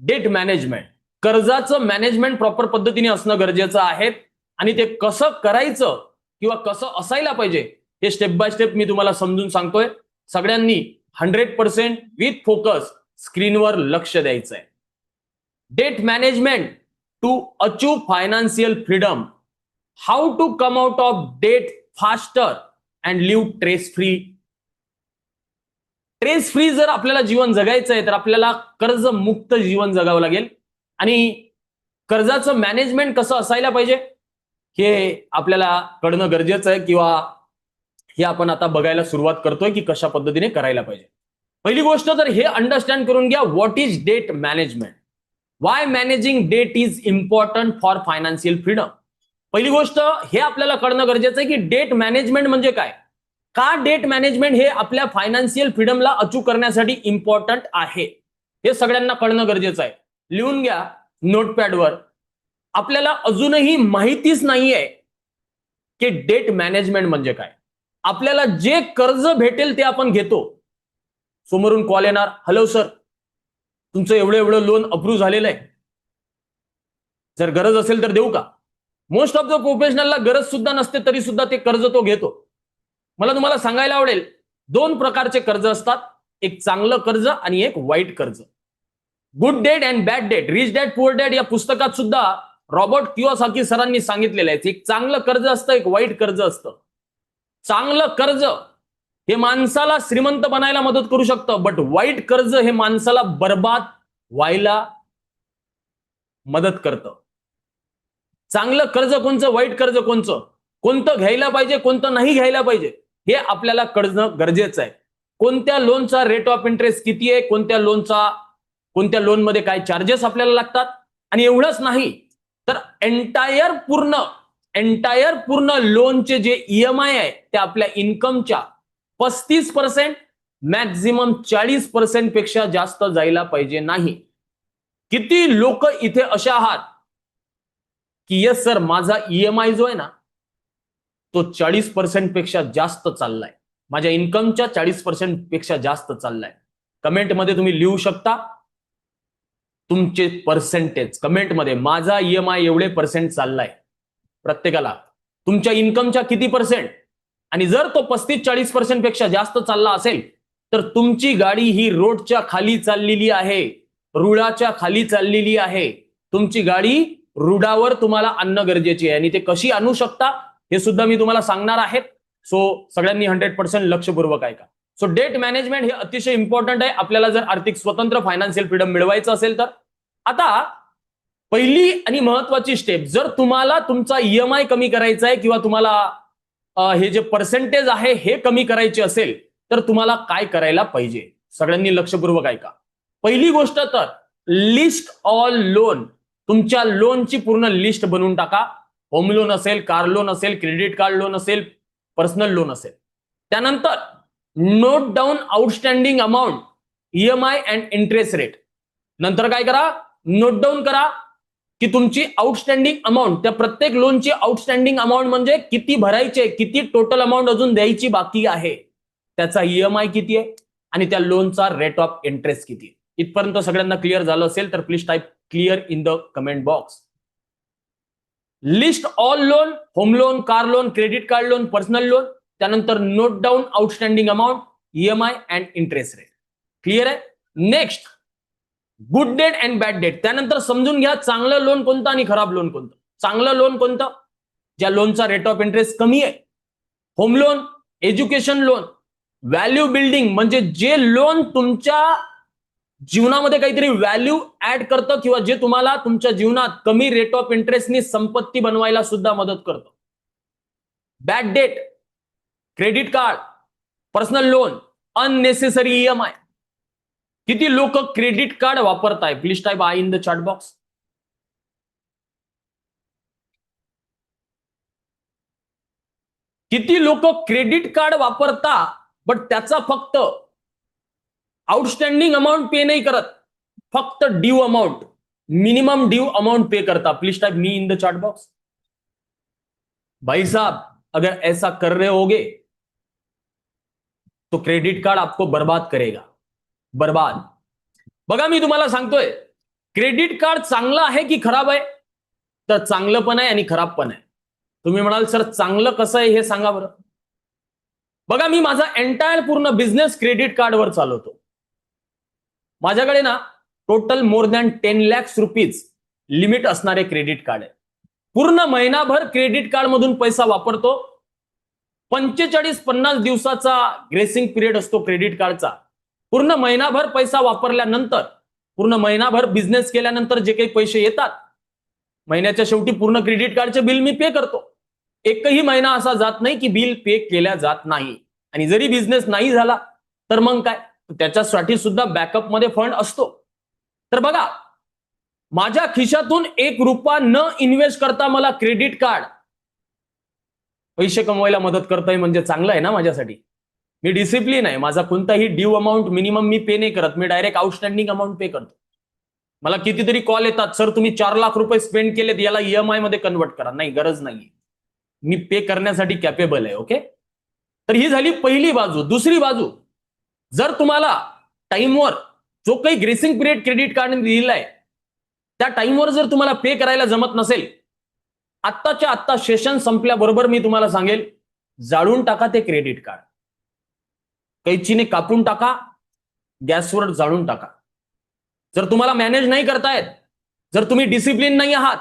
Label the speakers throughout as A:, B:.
A: Debt management. कर्जाचं management proper पद्धतीने असणं गरजेचं आहे आणि ते कसं करायचं किंवा कसं असायला पाहिजे हे स्टेप बाय स्टेप मी तुम्हाला समजून सांगतोय. सगळ्यांनी हंड्रेड पर्सेंट विथ फोकस स्क्रीनवर लक्ष द्यायचं आहे debt management to achieve financial freedom how to come out of debt faster and live stress free stress free जर आपल्याला जीवन जगायचं आहे तर आपल्याला कर्ज मुक्त जीवन जगावं लागेल. आणि कर्जाचं मॅनेजमेंट कसं असायला पाहिजे? हे आपल्याला कळणं गरजेचं आहे किंवा हे आपण आता बघायला सुरुवात करतोय की कशा पद्धतीने करायला पाहिजे. पहिली गोष्ट तर हे अंडरस्टँड करून घ्या what is debt management why managing debt is important for financial freedom पहिली गोष्ट हे आपल्याला कळणं गरजेचं आहे की डेट मॅनेजमेंट म्हणजे काय? का डेट मॅनेजमेंट हे आपल्या फायनान्शियल फ्रीडमला अचूक करण्यासाठी इम्पॉर्टंट आहे? हे सगळ्यांना कळणं गरजेचं आहे. लिहून घ्या नोटपॅडवर आपल्याला अजूनही माहितीच नाहीये की डेट मॅनेजमेंट म्हणजे काय. आपल्याला जे कर्ज भेटेल ते आपण घेतो. समोरून कॉल येणार. हॅलो सर तुमचं एवढं एवढं लोन अप्रूव्ह झालेलं आहे. जर गरज असेल तर देऊ का? मोस्ट ऑफ द प्रोफेशनलला गरज सुद्धा नसते तरी सुद्धा ते कर्ज तो घेतो. मला तुम्हाला सांगायला आवडेल दोन प्रकारचे कर्ज असतात. एक चांगलं कर्ज आणि एक वाईट कर्ज. Good debt and bad debt rich dad poor dad या पुस्तकात सुद्धा रॉबर्ट किओसाकी सरांनी सांगितलेलं आहे. एक चांगलं कर्ज असतं एक वाईट कर्ज असतं. चांगलं कर्ज हे माणसाला श्रीमंत बनायला मदत करू शकतं बट वाईट कर्ज हे माणसाला बर्बाद व्हायला मदत करतं. चांगलं कर्ज कोणचं वाईट कर्ज कोणचं कोणतं घ्यायला पाहिजे कोणतं नाही घ्यायला पाहिजे? हे आपल्याला कळणं गरजेचं आहे. कोणत्या लोनचा रेट ऑफ इंटरेस्ट किती आहे? कोणत्या लोनचा कोणत्या लोनमध्ये काय चार्जेस आपल्याला लागतात? आणि एवढंच नाही तर एंटायर पूर्ण एंटायर पूर्ण लोनचे जे ईएमआय आहे ते आपल्या इन्कमच्या पस्तीस पर्सेंट मॅक्झिमम चाळीस पर्सेंटपेक्षा जास्त जायला पाहिजे नाही. किती लोक इथे अशा आहात? की येस सर माझा ईएमआय जो आहे ना तो चाळीस पर्सेंटपेक्षा जास्त चाललाय. माझ्या इन्कमच्या चाळीस पर्सेंटपेक्षा जास्त चाललाय. कमेंटमध्ये तुम्ही लिहू शकता. तुमचे पर्सेंटेज कमेंटमध्ये माझा ईएमआय एवढे पर्सेंट चाललाय. प्रत्येकाला. तुमच्या इन्कमच्या किती पर्सेंट आणि जर तो पस्तीस चाळीस पर्सेंटपेक्षा जास्त चालला असेल तर तुमची गाडी ही रोडच्या खाली चाललेली आहे. रुळाच्या खाली चाललेली आहे. तुमची गाडी रुडावर तुम्हाला आणणं गरजेची आहे. आणि ते कशी आणू शकता? हे सुद्धा मी तुम्हाला सांगणार आहे सो सगळ्यांनी हंड्रेड पर्सेंट लक्षपूर्वक ऐका. सो डेट मॅनेजमेंट हे अतिशय इम्पॉर्टंट आहे. आपल्याला जर आर्थिक स्वतंत्र फायनान्शियल फ्रीडम मिळवायचं असेल तर. आता पहिली आणि महत्वाची स्टेप जर तुम्हाला तुमचा ईएमआय कमी करायचा आहे किंवा तुम्हाला हे जे पर्सेंटेज आहे हे कमी करायचे असेल तर तुम्हाला काय करायला पाहिजे? सगळ्यांनी लक्षपूर्वक ऐका. पहिली गोष्ट तर लिस्ट ऑल लोन तुमच्या लोनची पूर्ण लिस्ट बनवून टाका. होम लोन असेल कार लोन असेल क्रेडिट कार्ड लोन असेल पर्सनल लोन असेल. त्यानंतर note down outstanding amount EMI and interest rate नंतर काय करा? नोट डाऊन करा की तुमची आउटस्टँडिंग अमाऊंट त्या प्रत्येक लोनची आउटस्टँडिंग अमाऊंट म्हणजे किती भरायचे किती टोटल अमाऊंट अजून द्यायची बाकी आहे. त्याचा ईएमआय किती आहे? आणि त्या लोनचा रेट ऑफ इंटरेस्ट किती आहे? इथपर्यंत सगळ्यांना क्लिअर झालं असेल तर please type clear in the comment box list all loan home loan car loan credit card loan personal loan त्यानंतर note down outstanding amount EMI and interest rate clear आहे? Next good debt and bad debt त्यानंतर समजून घ्या चांगलं loan कोणतं आणि खराब loan कोणतं. चांगलं लोन कोणतं? ज्या लोनचा रेट ऑफ इंटरेस्ट कमी आहे. Home loan education loan value building म्हणजे जे लोन तुमच्या जीवनामध्ये काहीतरी व्हॅल्यू ऍड करतं किंवा जे तुम्हाला तुमच्या जीवनात कमी रेट ऑफ इंटरेस्टनी संपत्ती बनवायला सुद्धा मदत करतं. Bad debt credit card personal loan unnecessary EMI किती लोक क्रेडिट कार्ड वापरताय please type I in the chat box किती लोक क्रेडिट कार्ड वापरता बट त्याचा फक्त आउटस्टँडिंग अमाऊंट पे नाही करत. फक्त due amount minimum due amount pay करता. प्लीज टाइप मी इन द चार्ट बॉक्स भाई साहब अगर ऐसा कर रहे होगे तो क्रेडिट कार्ड आपको बर्बाद करेगा. बर्बाद. बघा मी तुम्हाला सांगतोय क्रेडिट कार्ड चांगलं आहे की खराब आहे? तर चांगलं पण आहे आणि खराब पण आहे. तुम्ही म्हणाल सर चांगलं कसं आहे हे सांगा बरं. बघा मी माझा एंटायर पूर्ण बिझनेस क्रेडिट कार्डवर चालवतो. माझ्याकडे ना total more than ten lakhs rupees limit असणारे क्रेडिट कार्ड आहे. पूर्ण महिनाभर क्रेडिट कार्ड मधून पैसा वापरतो. पंचेचाळीस पन्नास दिवसाचा ग्रेसिंग पिरियड असतो क्रेडिट कार्डचा पूर्ण महिनाभर पैसा वापरल्यानंतर पूर्ण महिनाभर बिझनेस केल्यानंतर जे काही पैसे येतात महिन्याच्या शेवटी पूर्ण क्रेडिट कार्डचे बिल मी पे करतो. एकही महिना असा जात नाही की बिल पे केल्या जात नाही. आणि जरी बिझनेस नाही झाला तर मग काय? त्याच्यासाठी सुद्धा बॅकअपमध्ये फंड असतो. तर बघा माझ्या खिशातून एक रुपया न इन्व्हेस्ट करता मला क्रेडिट कार्ड पैसे कमवायला मदत करतोय म्हणजे चांगलं आहे ना माझ्यासाठी. मी डिसिप्लिन आहे. माझा कोणताही ड्यू अमाऊंट मिनिमम मी पे नाही करत. मी डायरेक्ट आउटस्टँडिंग अमाऊंट पे करतो. मला कितीतरी कॉल येतात सर तुम्ही चार लाख रुपये स्पेंड केलेत याला ईएमआयमध्ये कन्वर्ट करा. नाही गरज नाही मी पे करण्यासाठी कॅपेबल आहे ओके तर ही झाली पहिली बाजू. दुसरी बाजू जर तुम्हाला टाइमवर जो काही ग्रेसिंग पिरियड क्रेडिट कार्डने आहे त्या टाइमवर जर तुम्हाला पे करायला जमत नसेल आत्ताच्या आत्ता सेशन संपल्याबरोबर मी तुम्हाला सांगेल जाळून टाका ते क्रेडिट कार्ड कैचीने कापून टाका गॅसवर जाळून टाका. जर तुम्हाला मॅनेज नाही करतायत जर तुम्ही डिसिप्लिन नाही आहात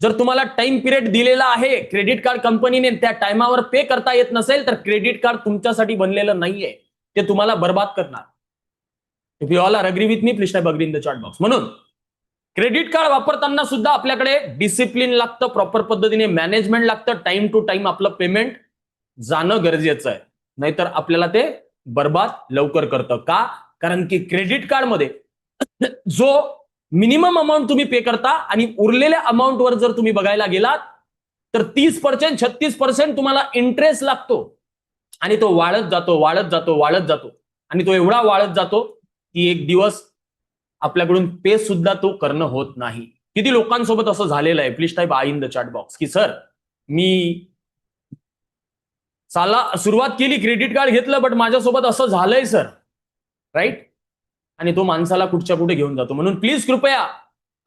A: जर तुम्हाला टाइम पिरियड दिलेला आहे क्रेडिट कार्ड कंपनीने त्या टायमावर पे करता येत नसेल तर क्रेडिट कार्ड तुमच्यासाठी बनलेलं नाहीये. ते तुम्हाला बर्बाद करणार. If you all are agree with me please type agree in the chat box म्हणून क्रेडिट कार्ड वापरताना सुद्धा आपल्याकडे डिसिप्लिन लागतं प्रॉपर पद्धतीने मॅनेजमेंट लागतं टाइम टू टाइम आपलं पेमेंट जाणं गरजेचं आहे. नाहीतर आपल्याला ते बर्बाद लवकर करतं. का? कारण की क्रेडिट कार्डमध्ये जो मिनिमम अमाऊंट तुम्ही पे करता आणि उरलेल्या अमाऊंटवर जर तुम्ही बघायला गेलात तर तीस पर्सेंट छत्तीस पर्सेंट तुम्हाला इंटरेस्ट लागतो. आणि तो वाढत जातो वाढत जातो वाढत जातो. आणि तो एवढा वाढत जातो की एक दिवस आपल्याकडून पे सुद्धा तो करणं होत नाही. किती लोकांसोबत असं झालेलं आहे. Please type I in the chat box की सर मी साला सुरुवात केली क्रेडिट कार्ड घेतलं बट माझ्यासोबत असं झालंय सर राईट आणि तो माणसाला कुठच्या कुठे घेऊन जातो. म्हणून प्लीज कृपया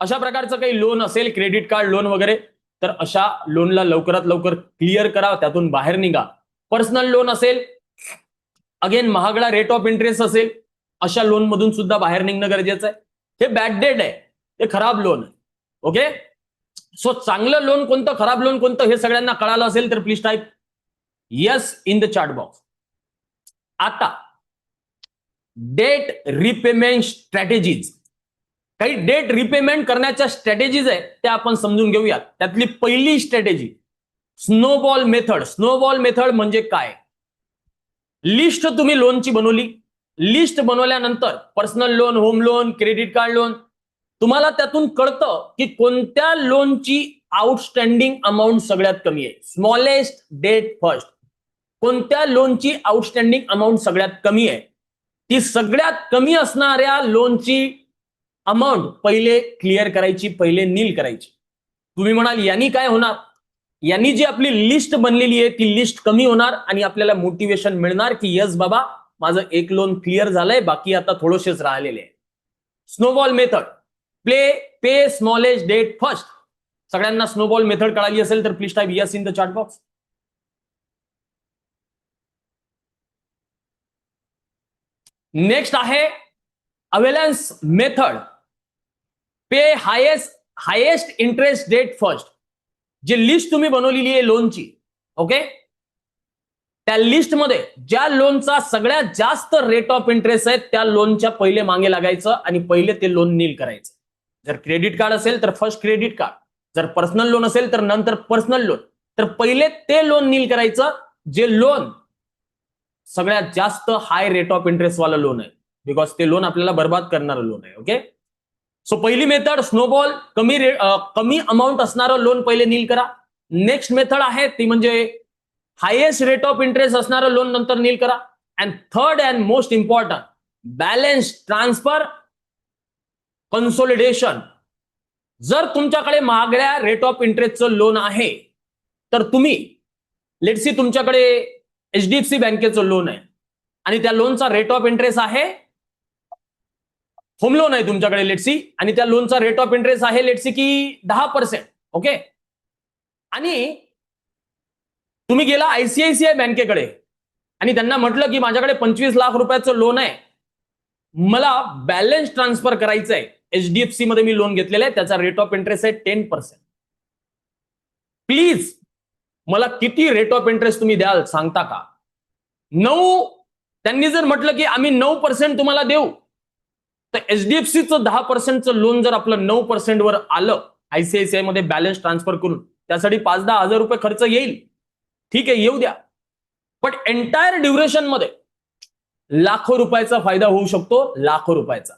A: अशा प्रकारचं काही लोन असेल क्रेडिट कार्ड लोन वगैरे तर अशा लोनला लवकरात लवकर क्लिअर करा त्यातून बाहेर निघा. पर्सनल लोन असेल अगेन महागडा रेट ऑफ इंटरेस्ट असेल अशा लोन मधून सुद्धा बाहेर निघणं गरजेचं आहे. हे बॅड डेट आहे. हे खराब लोन आहे. ओके सो चांगलं लोन कोणतं खराब लोन कोणतं हे सगळ्यांना कळालं असेल तर please type yes in the chat box आता डेट रिपेमेंट स्ट्रॅटेजीज काही डेट रिपेमेंट करण्याच्या स्ट्रॅटेजीज आहेत त्या आपण समजून घेऊयात. त्यातली पहिली strategy snowball method snowball method म्हणजे काय? लिस्ट तुम्ही लोनची बनवली. लिस्ट बनवल्यानंतर personal loan home loan credit card loan तुम्हाला त्यातून कळतं की कोणत्या लोनची आउटस्टँडिंग अमाऊंट सगळ्यात कमी आहे. स्मॉलेस्ट डेट फर्स्ट कोणत्या लोनची आउटस्टँडिंग अमाऊंट सगळ्यात कमी आहे? ती सगळ्यात कमी असणाऱ्या लोनची अमाऊंट पहिले क्लिअर करायची पहिले नील करायची. तुम्ही म्हणाल यांनी काय होणार? यांनी जी आपली लिस्ट बनलेली आहे ती लिस्ट कमी होणार आणि आपल्याला मोटिवेशन मिळणार की यस बाबा माझं एक लोन क्लिअर झालंय बाकी आता थोडेसेच राहिलेले आहे. Snowball method play pay smallest debt first सगळ्यांना स्नोबॉल मेथड कळाली असेल तर please type yes in the chart box next आहे avalanche method pay highest highest interest debt first जी लिस्ट तुम्ही बनवलेली आहे लोनची ओके त्या लिस्टमध्ये ज्या लोनचा सगळ्यात जास्त रेट ऑफ इंटरेस्ट आहे त्या लोनच्या पहिले मागे लागायचं आणि पहिले ते लोन नील करायचं. जर क्रेडिट कार्ड असेल तर फर्स्ट क्रेडिट कार्ड जर पर्सनल लोन असेल तर नंतर पर्सनल लोन तर पहिले ते लोन नील करायचं जे लोन सगळ्यात जास्त हाय रेट ऑफ इंटरेस्ट वाला लोन आहे. बिकॉज ते लोन आपल्याला बर्बाद करणारं लोन आहे ओके सो पहिली मेथड स्नोबॉल कमी रे कमी अमाऊंट असणारं लोन पहिले नील करा. नेक्स्ट मेथड आहे ती म्हणजे हायेस्ट रेट ऑफ इंटरेस्ट असणारं लोन नंतर नील करा. And third and most important balance transfer consolidation जर तुमच्याकडे महागड्या रेट ऑफ इंटरेस्टचं लोन आहे तर तुम्ही लेटसी तुमच्याकडे एचडीएफसी बँकेचं लोन आहे आणि त्या लोनचा रेट ऑफ इंटरेस्ट आहे होम लोन आहे तुमच्याकडे लेटसी आणि त्या लोनचा रेट ऑफ इंटरेस्ट आहे लेटसी की दहा पर्सेंट ओके आणि तुम्ही गेला आयसीआयसीआय बँकेकडे. आणि त्यांना म्हटलं की माझ्याकडे पंचवीस लाख रुपयाचं लोन आहे. मला बॅलन्स ट्रान्सफर करायचं आहे एचडीएफसी मध्ये मी लोन घेतलेलं आहे. त्याचा रेट ऑफ इंटरेस्ट आहे टेन पर्सेंट प्लीज मला किती रेट ऑफ इंटरेस्ट तुम्ही द्याल? सांगता का? नऊ त्यांनी जर म्हटलं की आम्ही नऊ पर्सेंट तुम्हाला देऊ तर एचडीएफसीचं दहा पर्सेंटचं लोन जर आपलं नऊ पर्सेंटवर आलं आयसीआयसीआयमध्ये बॅलन्स ट्रान्सफर करून त्यासाठी पाच दहा हजार रुपये खर्च येईल. ठीक आहे येऊ द्या. पण एंटायर ड्युरेशनमध्ये लाखो रुपयाचा फायदा होऊ शकतो लाखो रुपयाचा.